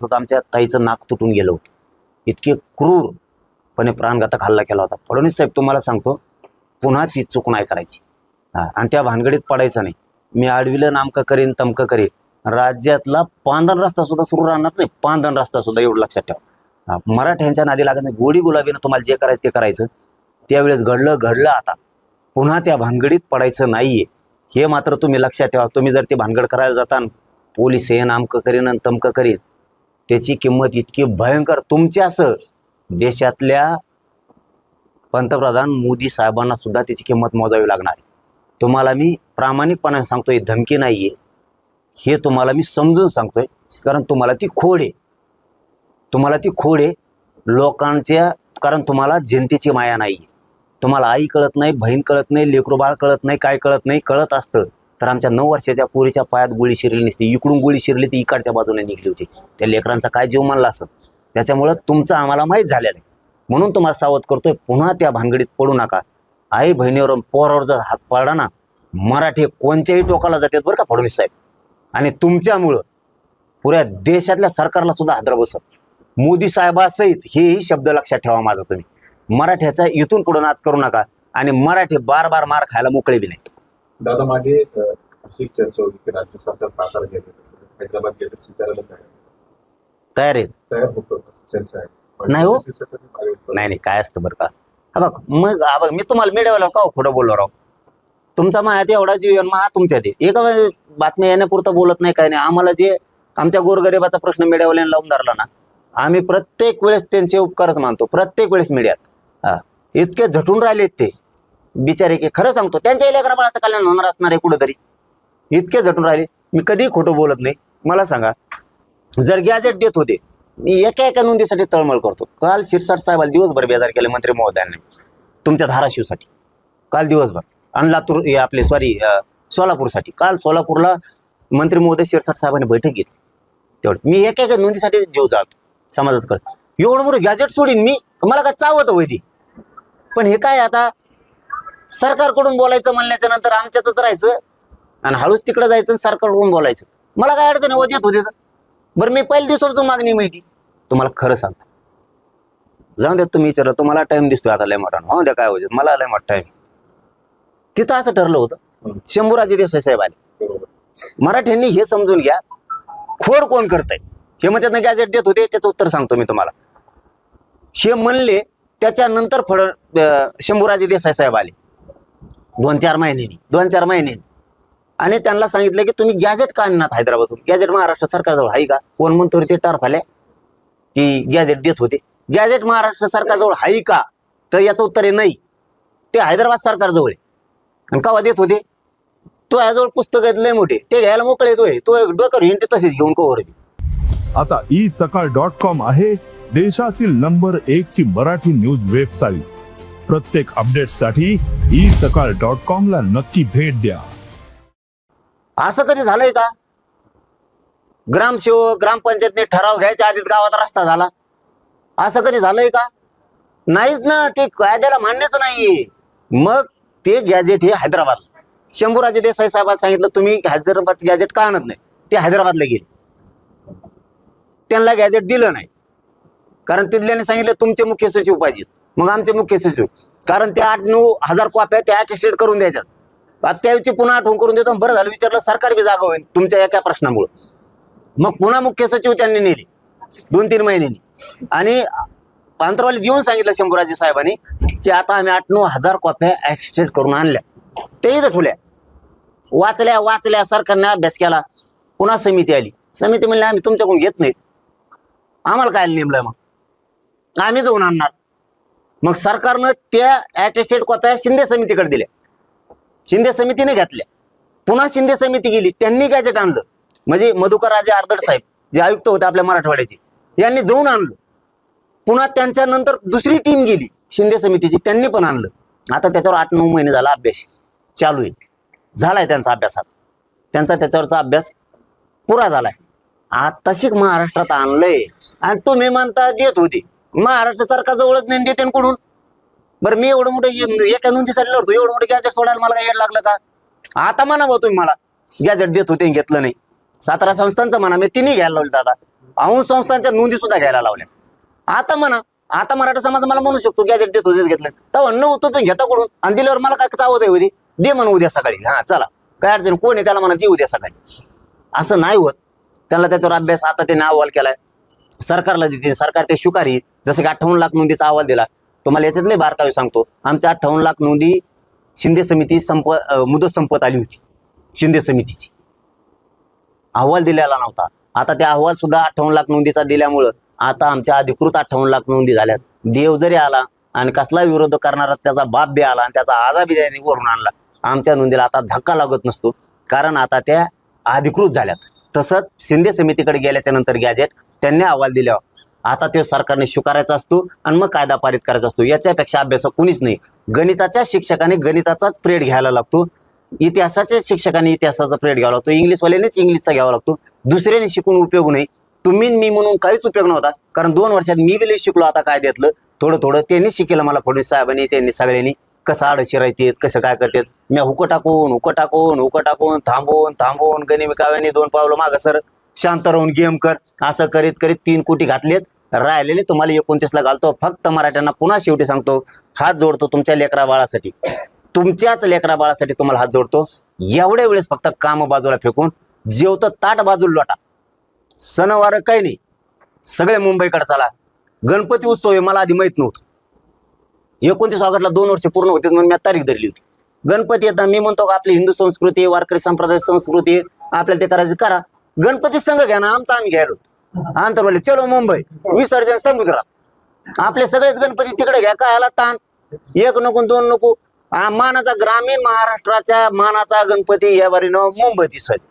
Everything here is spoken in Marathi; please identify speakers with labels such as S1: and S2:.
S1: सुद्धा आमच्या ताईचं नाक तुटून गेलं होतं. इतके क्रूरपणे प्राणघातक हल्ला केला होता. फडणवीस साहेब तुम्हाला सांगतो पुन्हा ती चूक नाही करायची. आणि त्या भानगडीत पडायचं नाही. मी आडविलं नामकं करीन तमकं करीन. राज्यातला पांधन रस्ता सुद्धा सुरू राहणार नाही. पांधन रस्ता सुद्धा एवढं लक्षात ठेवा. मराठ्यांच्या नादी लागत नाही. गोडी गुलाबीनं तुम्हाला जे करायचं ते करायचं. त्यावेळेस घडलं घडलं आता. पुन्हा त्या भानगडीत पडायचं नाहीये. हे मात्र तुम्ही लक्षात ठेवा. तुम्ही जर ते भानगड करायला जाता पोलीस हे नामकं करीन आणि तमकं करीन. त्याची किंमत इतकी भयंकर तुमच्यासह देशातल्या पंतप्रधान मोदी साहेबांना सुद्धा त्याची किंमत मोजावी लागणार. आहे तुम्हाला मी प्रामाणिकपणाने सांगतोय धमकी नाही आहे हे तुम्हाला मी समजून सांगतोय कारण तुम्हाला ती खोड आहे. तुम्हाला ती खोड आहे लोकांच्या कारण तुम्हाला जनतेची माया नाही आहे तुम्हाला आई कळत नाही बहीण कळत नाही लेकरू बाळ कळत नाही काय कळत नाही कळत असतं. तर आमच्या नऊ वर्षाच्या पोरीच्या पायात गोळी शिरली नसती. इकडून गोळी शिरली ती इकडच्या बाजूने निघली होती. त्या लेकरांचा काय जीव मानला असत त्याच्यामुळं तुमचं आम्हाला माहीत झालेलं आहे. म्हणून तुम्हाला सावध करतोय. पुन्हा त्या भानगडीत पडू नका. आई बहिणीवर पोरावर जर हात पाडला ना मराठी कोणत्याही टोकाला जातात बरं का फडणवीस साहेब? आणि तुमच्यामुळं पुऱ्या देशातल्या सरकारला सुद्धा हादरा बसत. मोदी साहेबासहित हेही शब्द लक्षात ठेवा माझा तुम्ही. मराठ्याचा इथून पुढे नाद करू नका. आणि मराठी बार बार मार खायला मोकळे बी नाही
S2: दादा मागे अशी चर्चा होती की राज्य सरकार सातारा घ्यायचं हैदराबाद घ्यायचं स्वीकारायला तयार
S1: तयार आहेत?
S2: तयार होतं चर्चा आहे.
S1: नाही हो. नाही नाही काय असतं बरं का? हा बघ मग हा बघ मी तुम्हाला मिळवलं का हो खोटं बोललो राव? तुमचा माहिती एवढा जीव आहे, मग हा तुमच्या ते. एका वेळेस बातम्या येण्यापुरतं बोलत नाही काय नाही. आम्हाला जे आमच्या गोरगरिबाचा प्रश्न मीडियावाल्याने लावून धरला ना आम्ही प्रत्येक वेळेस त्यांचे उपकारच मानतो. प्रत्येक वेळेस मीडियात हा. इतके झटून राहिलेत ते. बिचारे की खरं सांगतो त्यांच्या लेकरा बाळाचं कल्याण होणार असणार आहे कुठंतरी. इतके झटून राहिले. मी कधीही खोटं बोलत नाही. मला सांगा जर गॅजेट देत होते मी एका एका नोंदीसाठी तळमळ करतो. काल शिरसाट साहेबाला दिवसभर बेजार केले मंत्री महोदयांनी तुमच्या धाराशिवसाठी. काल दिवसभर. आणि लातूर हे आपले सॉरी सोलापूरसाठी. काल सोलापूरला मंत्री महोदय शिरसाट साहेबांनी बैठक घेतली. तेवढं. मी एका एका नोंदीसाठी जीव जाळतो समाजात करतो. एवढं मोठं गॅजेट सोडीन मी मला काय चावत वैदी? ती पण हे काय आता सरकारकडून बोलायचं म्हणल्याच्या नंतर आमच्यातच राहायचं. आणि हळूच तिकडे जायचं सरकारकडून बोलायचं. मला काय अडचण आहे, देत होते. बरं मी पहिल्या दिवसापासून मागणी माहिती तुम्हाला खरं सांगतो. जाऊन द्या तुम्ही विचारा. तुम्हाला टाइम दिसतोय आता लय मोठा. हो द्या काय व्हायचं मला लय मोठा टाइम तिथं असं ठरलं होतं. शंभूराजे देसाई साहेब आले. मराठ्यांनी हे समजून घ्या. खोड कोण करतंय? हे मग त्यातनं गॅजेट देत होते त्याचं उत्तर सांगतो मी तुम्हाला. हे म्हणले त्याच्यानंतर फड शंभूराजे देसाई साहेब आले. दोन चार महिन्यांनी दोन चार महिन्यांनी आणि त्यांना सांगितलं की तुम्ही गॅजेट का आणणार हैदराबादून गॅजेट महाराष्ट्र सरकारजवळ आहे का? कोण म्हणतो रे ते टर्फ की गॅजेट देत होते. गॅजेट महाराष्ट्र सरकारजवळ आहे का? तर याचं उत्तर आहे नाही. ते हैदराबाद सरकारजवळ आहे. आणि कवा देत होते? तो याजवळ पुस्तक आहेत लय मोठे. ते घ्यायला मोकळे येतोय तो डोकर हिंट तसेच घेऊन कवर
S3: आता ई सकाळ डॉट कॉम आहे देशातील नंबर एक ची मराठी न्यूज वेबसाईट प्रत्येक अपडेटसाठी ई सकाळ डॉट कॉम ला नक्की भेट द्या.
S1: असं कधी झालंय का? ग्रामसेवक ग्रामपंचायतने ठराव घ्यायच्या आधीच गावात रस्ता झाला. असं कधी झालंय का? नाहीच ना ते कायद्याला मान्यच नाहीये. मग ते गॅजेट हे हैदराबाद. शंभूराजे देसाई साहेबांना सांगितलं तुम्ही हैदराबाद गॅजेट का आणत नाही? ते हैदराबादला गेले. त्यांना गॅजेट दिलं नाही. कारण तिथल्याने सांगितलं तुमचे मुख्य सचिव पाहिजेत. मग आमचे मुख्य सचिव. कारण त्या आठ नऊ हजार कॉप्या त्या अटेस्टेड करून द्यायच्यात. आता पुन्हा आठवण करून देतो बरं झालं विचारलं सरकार बी जागा होईल तुमच्या एका प्रश्नामुळं. मग पुन्हा मुख्य सचिव त्यांनी नेले. दोन तीन महिन्यांनी आणि अंतरवाली देऊन सांगितलं शंभूराजे साहेबांनी की आता आम्ही आठ नऊ हजार कॉप्या ॲक्सिडेंट करून आणल्या. ते इथं ठुल्या वाचल्या वाचल्या सरकारने अभ्यास केला. पुन्हा समिती आली. समिती म्हणली आम्ही तुमच्याकडून घेत नाहीत. आम्हाला काय नेमलं मग? आम्ही जाऊन आणणार. मग सरकारनं त्या ॲटेस्टेड कॉप्या शिंदे समितीकडे दिल्या. शिंदे समितीने घेतल्या. पुन्हा शिंदे समिती गेली त्यांनी गॅजेट आणलं. म्हणजे मधुकर राजे आर्दड साहेब जे आयुक्त होते आपल्या मराठवाड्याचे यांनी जाऊन आणलं. पुन्हा त्यांच्या नंतर दुसरी टीम गेली शिंदे समितीची त्यांनी पण आणलं. आता त्याच्यावर आठ नऊ महिने झाला अभ्यास. चालू आहे. झालाय त्यांचा अभ्यास आता. त्यांचा त्याच्यावरचा अभ्यास पुरा झालाय. आताशी महाराष्ट्रात आणलंय. आणि तुम्ही म्हणता देत होती. महाराष्ट्र सरकार जवळच नाही देते न कुठून? बरं मी एवढं मोठं ये- एका नोंदीसाठी लढतो. एवढं मोठं गॅजेट सोडायला मला काय लागलं का? आता म्हणा भाऊ तुम्ही मला. गॅजेट देत होते आणि घेतलं नाही. सातारा संस्थांचं म्हणा मी तिन्ही घ्यायला लावलं दादा. अहून संस्थांच्या नोंदी सुद्धा घ्यायला लावल्या. आता म्हणा आता मराठा समाज मला म्हणू शकतो गॅजेट देत होते घेतलं. तेव्हा नव्हतं घेता कडून आणि दिल्यावर मला काय चावत आहे होती? दे म्हणून उद्या सकाळी. हा चला. काय अडचण? कोण आहे? त्याला म्हणा दे उद्या सकाळी. असं नाही होत. त्याला त्याच्यावर अभ्यास आता त्याने अहवाल केलाय. सरकारला देते सरकार ते स्वीकारी जसं की अठ्ठावन्न लाख नोंदीचा अहवाल दिला तुम्हाला याच्यातले बारकावे सांगतो. आमच्या अठ्ठावन्न लाख नोंदी शिंदे समिती संप मुदत संपत आली होती शिंदे समितीची. अहवाल दिलेला नव्हता. आता त्या अहवाल सुद्धा अठ्ठावन्न लाख नोंदीचा दिल्यामुळं आता आमच्या अधिकृत अठ्ठावन्न लाख नोंदी झाल्यात. देव जरी आला आणि कसला विरोध करणारा त्याचा बाप बी आला आणि त्याचा आजा बी त्याने वरून आणला आमच्या नोंदीला आता धक्का लागत नसतो. कारण आता त्या अधिकृत झाल्यात. तसंच शिंदे समितीकडे गेल्याच्यानंतर गॅजेट त्यांनी अहवाल दिल्यावर आता ते सरकारने स्वीकारायचा असतो आणि मग कायदा पारित करायचा असतो. याच्यापेक्षा अभ्यास कुणीच नाही. गणिताच्या शिक्षकाने गणिताचाच प्रेड घ्यायला लागतो. इतिहासाच्या शिक्षकाने इतिहासाचा प्रेड घ्यावा लागतो. इंग्लिशवाल्यानेच इंग्लिशचा घ्यावा लागतो. दुसऱ्याने शिकून उपयोग नाही. तुम्ही मी म्हणून काहीच उपयोग नव्हता. कारण दोन वर्षात मी बी शिकलो आता काय देतलं? थोडं थोडं त्यांनी शिकेलं मला फडणवीस साहेबांनी त्यांनी सगळ्यांनी. कसं आडशी राहतेत कसं काय करतात? मी हुकं टाकून हुकं टाकून हुकं टाकून थांबवून थांबवून गनिमिकाव्याने दोन पावलं मागं सर. शांत राहून गेम कर. असं करीत करीत तीन कोटी घातलेत. राहिलेले तुम्हाला एकोणतीसला घालतो. फक्त मराठ्यांना पुन्हा शेवटी सांगतो हात जोडतो तुमच्या लेकरा बाळासाठी. तुमच्याच लेकरा बाळासाठी तुम्हाला हात जोडतो. एवढ्या वेळेस फक्त काम बाजूला फेकून जेवतं ताट बाजूला लोटा. सणवार काही नाही. सगळे मुंबईकडे चला. गणपती उत्सव आहे मला आधी माहीत नव्हतं. एकोणतीस ऑगस्टला दोन वर्ष पूर्ण होते म्हणून मी तारीख धरली होती. गणपती येतात मी म्हणतो का आपली हिंदू संस्कृती वारकरी संप्रदाय संस्कृती आपल्याला ते करायचं करा. गणपती संघ घ्या ना आमचा आम्ही घ्यायलो. आंतरवाले चलो मुंबई. विसर्जन समुद्रात. आपले सगळेच गणपती तिकडे घ्या काय आला ताण. एक नको दोन नको. मानाचा ग्रामीण महाराष्ट्राच्या मानाचा गणपती या बारीनं मुंबई दिसत